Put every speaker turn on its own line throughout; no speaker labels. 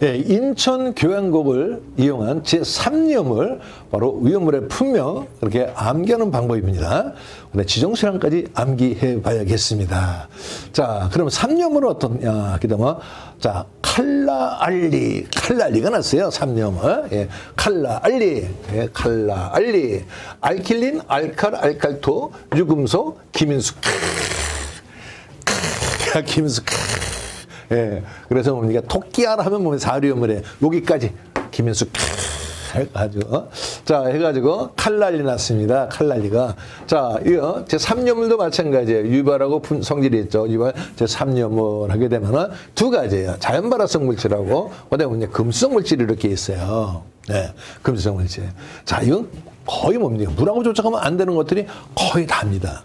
예, 인천 교양곡을 이용한 제3념을 바로 위험물의 품명 이렇게 암기하는 방법입니다. 근데 지정수량까지 암기해 봐야겠습니다. 자, 그럼 3념은 어떠냐? 그다음에 자, 칼라알리, 칼라알리가 났어요. 3념은. 예, 칼라알리, 예, 칼라알리, 알킬린, 알칼, 알칼토, 유금소, 김인수. 김인수. 예. 그래서 뭡니까? 토끼알 하면 뭐 사리움을 해. 여기까지. 김현수 해가지고. 어? 자, 해가지고 칼날리 났습니다. 칼날리가. 자, 이거 제 3념물도 마찬가지예요. 유발하고 분- 성질이 있죠. 유발 제 3념을 하게 되면은 두 가지예요. 자연 발화성 물질하고 그다음에 이제 금수성 물질이 이렇게 있어요. 네. 금수성 물질. 자, 이건 거의 뭡니까? 물하고 조작하면 안 되는 것들이 거의 다입니다.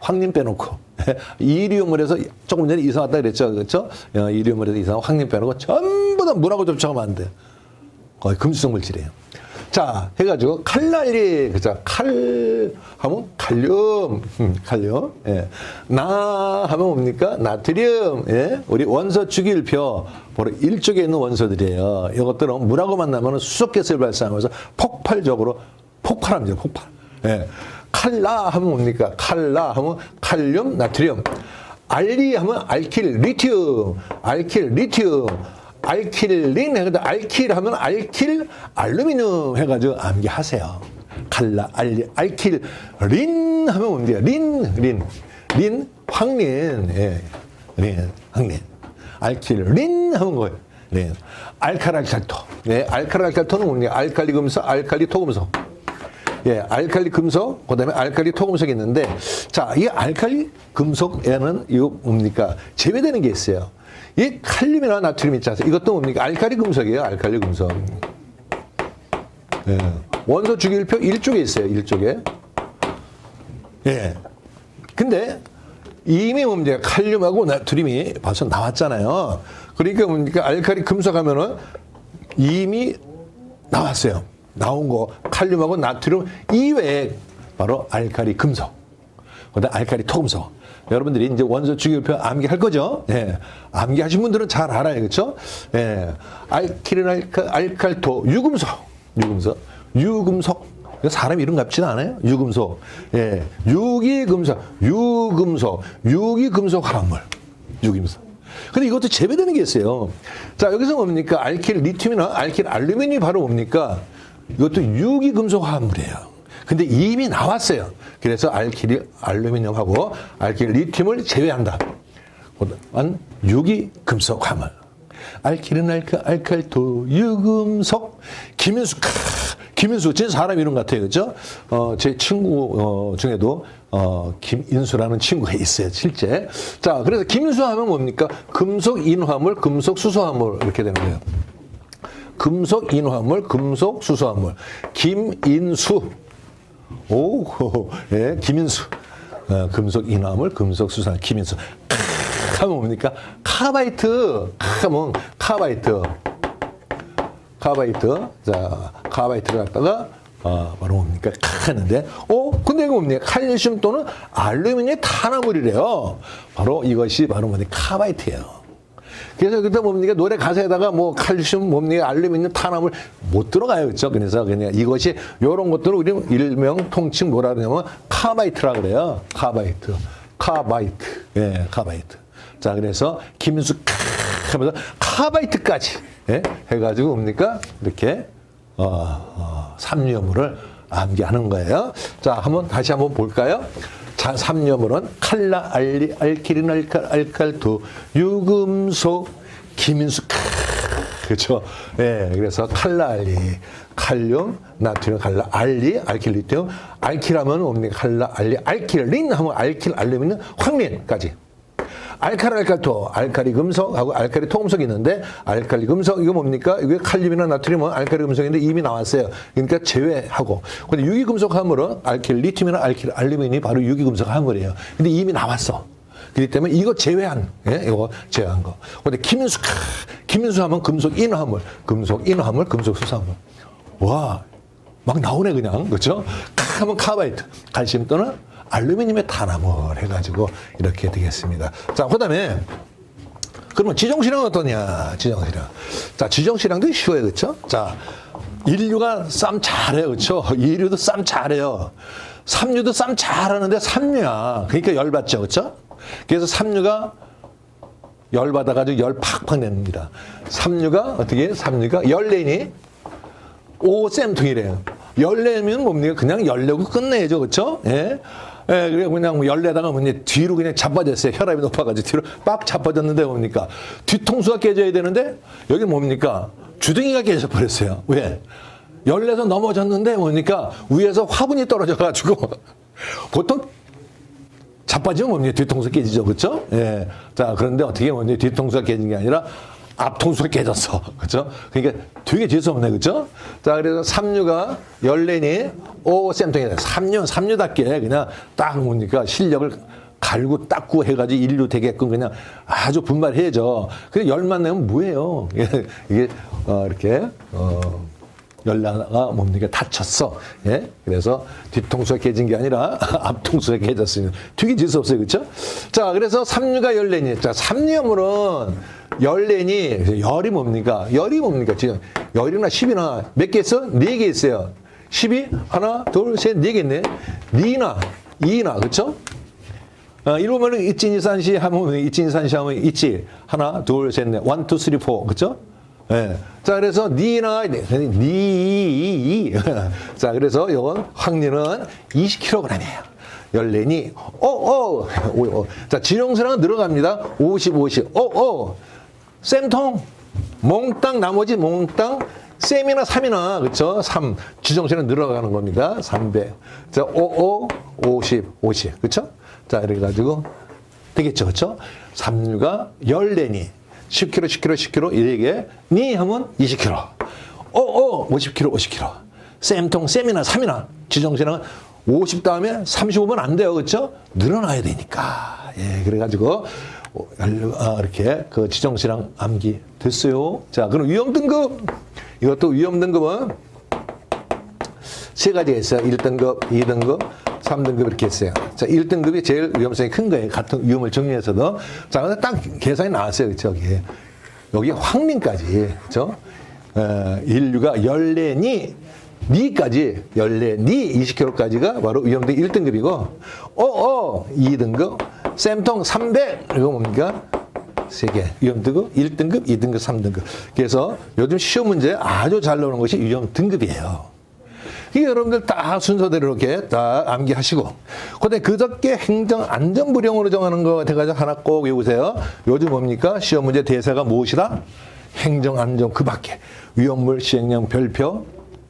황림 빼놓고 이리움을 해서 조금 전에 이사 왔다 그랬죠 그렇죠 어, 이리움을 해서 이사 황림 빼놓고 전부 다 물하고 접촉하면 안 돼. 거의 금수성 물질이에요. 자 해가지고 칼날리 그죠 칼 하면 칼륨 음, 칼륨 예. 나 하면 뭡니까 나트륨 예. 우리 원소 주기율표 바로 일쪽에 있는 원소들이에요. 이것들은 물하고 만나면 수소가스를 발생하면서 폭발적으로 폭발합니다. 폭발. 예. 칼라 하면 뭡니까? 칼라 하면 칼륨, 나트륨. 알리 하면 알킬, 리튬. 알킬, 리튬. 알킬린 해가지고 알킬 하면 알킬, 알루미늄 해가지고 암기하세요. 칼라, 알리, 알킬, 린 하면 뭡니까? 린, 린. 린, 황린. 예. 린, 황린. 알킬, 린 하면 뭐예요? 린. 알칼알칼토. 네, 알칼알칼토는 뭡니까? 알칼리 금속, 알칼리 토금속. 예, 알칼리 금속, 그 다음에 알칼리 토금속이 있는데, 자, 이 알칼리 금속에는 이거 뭡니까? 제외되는 게 있어요. 이 칼륨이나 나트륨 있지 않습니까? 이것도 뭡니까? 알칼리 금속이에요, 알칼리 금속. 예. 원소 주기율표 1쪽에 있어요, 1쪽에. 예. 근데 이미 뭡니까? 칼륨하고 나트륨이 벌써 나왔잖아요. 그러니까 뭡니까? 알칼리 금속 하면은 이미 나왔어요. 나온 거 칼륨하고 나트륨 이외에 바로 알칼리 금속, 그다음 알칼리 토금속. 여러분들이 이제 원소 주기율표 암기할 거죠? 예. 암기하신 분들은 잘 알아요, 그렇죠? 예. 알킬린 알칼, 알칼토 유금속, 유금속, 유금속. 이거 사람 이름 같지는 않아요? 유금속. 예. 유기금속, 유금속, 유기금속 화합물. 유기금속. 근데 이것도 재배되는 게 있어요. 자, 여기서 뭡니까? 알킬 리튬이나 알킬 알루미늄이 바로 뭡니까? 이것도 유기금속 화합물이에요. 근데 이미 나왔어요. 그래서 알킬 알루미늄하고 알킬 리튬을 제외한다. 한 유기금속 화합물. 알킬은 알칼, 알칼토, 유금속, 김윤수, 크, 김윤수, 진짜 사람 이름 같아요. 그죠? 어, 제 친구, 어, 중에도, 어, 김인수라는 친구가 있어요. 실제. 자, 그래서 김인수 하면 뭡니까? 금속 인화물, 금속 수소화물, 이렇게 되는 거예요. 금속 인화물, 금속 수소화물. 김인수. 오, 예, 김인수. 어, 금속 인화물, 금속 수소화물, 김인수. 하면 뭡니까? 카바이트. 하면 카바이트. 카바이트. 자, 카바이트를 갖다가 어, 바로 뭡니까? 하는데, 어, 근데 이거 뭡니까? 칼슘 또는 알루미늄 탄화물이래요. 바로 이것이 바로 뭡니까? 카바이트예요. 그래서 그때 뭡니까? 노래 가사에다가 뭐 칼슘 뭡니까? 알루미늄 탄화물 못 들어가요 그렇죠 그래서 그냥 이것이 이런 것들을 우리 일명 통칭 뭐라 그러냐면 카바이트라 그래요. 카바이트. 카바이트. 예 카바이트. 자 그래서 김인수 카 하면서 카바이트까지 예? 해가지고 뭡니까? 이렇게 어, 어, 삼류물을 암기하는 거예요. 자, 한번 다시 한번 볼까요? 자, 삼류물은 칼라, 알리, 알키린, 알칼, 알칼두, 유금속, 김인수, 크, 그렇죠? 예, 그래서 칼라, 알리, 칼륨, 나트륨, 칼라, 알리, 알킬, 리튬, 알킬하면 뭡니까? 칼라, 알리, 알킬린 하면 알킬, 알루미늄, 황린까지. 알칼 알칼토 알칼리 금속하고 알칼리 토금속이 있는데 알칼리 금속 이거 뭡니까? 이게 칼륨이나 나트륨은 알칼리 금속인데 이미 나왔어요. 그러니까 제외하고. 근데 유기 금속 화물은 알킬 리튬이나 알킬 알루미늄이 바로 유기 금속 화물이에요. 근데 이미 나왔어. 그렇기 때문에 이거 제외한 예? 이거 제외한 거. 근데 김인수 김인수 하면 금속 인화물, 금속 인화물, 금속 수산물. 와. 막 나오네 그냥 그렇죠? 하면 카바이트, 칼슘 또는 알루미늄의 탄화물 해가지고 이렇게 되겠습니다. 자, 그 다음에 그러면 지정시량은 어떠냐? 지정시량. 자, 지정시량도 쉬워요. 그쵸? 자, 인류가 쌈 잘해요. 그쵸? 이류도 쌈 잘해요. 삼류도 쌈 잘하는데 삼류야. 그러니까 열받죠. 그쵸? 그래서 삼류가 열받아가지고 열 팍팍 냅니다. 삼류가 어떻게? 삼류가 열내니 오 쌤통이래요. 열내면 뭡니까? 그냥 열내고 끝내야죠. 그쵸? 예. 예, 그냥 뭐 열내다가 뭐냐 뒤로 그냥 자빠졌어요. 혈압이 높아가지고 뒤로 빡 자빠졌는데 뭡니까? 뒤통수가 깨져야 되는데 여기 뭡니까? 주둥이가 깨져버렸어요. 왜? 열내서 넘어졌는데 뭡니까? 위에서 화분이 떨어져가지고 보통 자빠지면 뭡니까? 뒤통수 깨지죠. 그쵸? 예. 자, 그런데 어떻게 뭡니까? 뒤통수가 깨진 게 아니라 앞통수가 깨졌어. 그쵸? 그러니까 되게 재수없네. 그쵸? 자, 그래서 삼류가 열내니 오, 쌤통이다. 삼류, 삼류답게 그냥 딱 뭡니까? 실력을 갈고 닦고 해가지고 인류 되게끔 그냥 아주 분발해야죠. 근데 열만 내면 뭐예요? 이게, 어, 이렇게, 어, 열나가 뭡니까 다쳤어. 예? 그래서 뒤통수가 깨진 게 아니라 앞통수가 깨졌습니다. 되게 질수 없어요. 그렇죠? 자, 그래서 삼류가 열내니. 자, 삼류물은 열내니 열이 뭡니까? 열이 뭡니까? 지금 열이나 10이나 몇 개 있어? 네 개 있어요. 10이 하나, 둘, 셋, 네 개 있네. 니나, 이나, 그렇죠? 어, 이러면은 이찐이산시 하면 이찐이산시 하면 있지 하나 둘셋넷 원, 투, 쓰리, 포 그죠? 예. 자 그래서 니나 니. 자 그래서 이건 확률은 20kg이에요. 열네니 어어 자 지정수량은 늘어갑니다. 50, 50. 어어 쌤통 몽땅 나머지 몽땅 쌤이나 3이나 그쵸? 3 지정수량 늘어가는 겁니다. 3배. 자 55, 50, 50 그쵸? 자 이렇게 가지고 되겠죠, 그쵸? 삼류가 열네니 10kg, 10kg, 10kg 이게 니 하면 20kg. 어, 어, 50kg, 50kg. 쌤통, 쌤이나 3이나 지정신은 50 다음에 35면 안 돼요. 그렇죠? 늘어나야 되니까. 예, 그래 가지고 어, 열- 아, 이렇게 그 지정신랑 암기 됐어요. 자, 그럼 위험 등급. 이것도 위험 등급은 세 가지가 있어요. 1등급, 2등급, 3등급 이렇게 있어요. 자, 1등급이 제일 위험성이 큰 거예요. 같은 위험을 정리해서도. 자, 근데 딱 계산이 나왔어요. 그쵸? 여기. 여기 황림까지. 그쵸? 어, 인류가 열네니, 니까지, 열네 니 20kg까지가 바로 위험등 1등급이고, 어, 어, 2등급, 쌤통 300, 이거 뭡니까? 세 개. 위험 등급 1등급, 2등급, 3등급. 그래서 요즘 시험 문제 아주 잘 나오는 것이 위험 등급이에요. 이게 여러분들 다 순서대로 이렇게 다 암기하시고. 근데 그저께 행정 안전부령으로 정하는 거 돼가지고 하나 꼭 외우세요. 요즘 뭡니까? 시험 문제 대사가 무엇이다? 행정 안전 그 밖에. 위험물 시행령 별표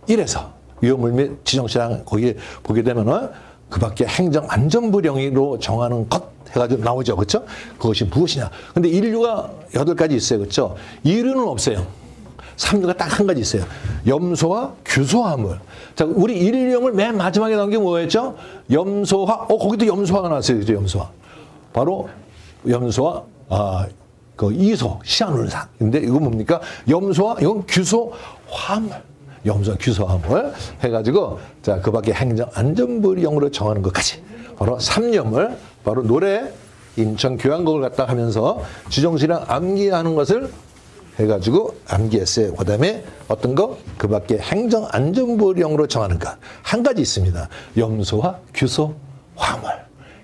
1에서 위험물 및 지정시장 거기 보게 되면은 그 밖에 행정 안전부령으로 정하는 것 해가지고 나오죠. 그렇죠? 그것이 무엇이냐. 근데 인류가 여덟 가지 있어요. 그렇죠? 이류는 없어요. 삼류가 딱 한 가지 있어요. 염소와 규소화물. 자, 우리 일령을 맨 마지막에 나온 게 뭐였죠? 염소화, 어, 거기도 염소화가 나왔어요. 그죠? 염소화. 바로 염소와, 아, 그 이소, 시아놀산. 근데 이거 뭡니까? 염소와, 이건 규소화물. 염소, 규소화물. 해가지고, 자, 그 밖에 행정 안전부령으로 정하는 것까지. 바로 삼염을, 바로 노래, 인천 교향곡을 갖다 하면서 지정시랑 암기하는 것을 해가지고 암기했어요. 그 다음에 어떤 거? 그 밖에 행정안전부령으로 정하는 것. 한 가지 있습니다. 염소와 규소, 화물.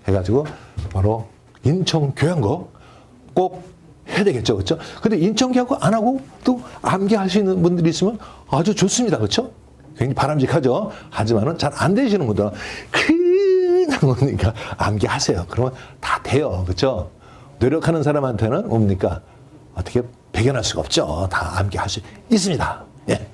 해가지고 바로 인천교양고 꼭 해야 되겠죠. 그렇죠? 근데 인천교양고 안 하고 또 암기하시는 분들이 있으면 아주 좋습니다. 그렇죠? 굉장히 바람직하죠. 하지만은 잘 안 되시는 분들은 그냥 뭡니까? 암기하세요. 그러면 다 돼요. 그렇죠? 노력하는 사람한테는 뭡니까? 어떻게 배견할 수가 없죠. 다 암기할 수 있습니다. 예.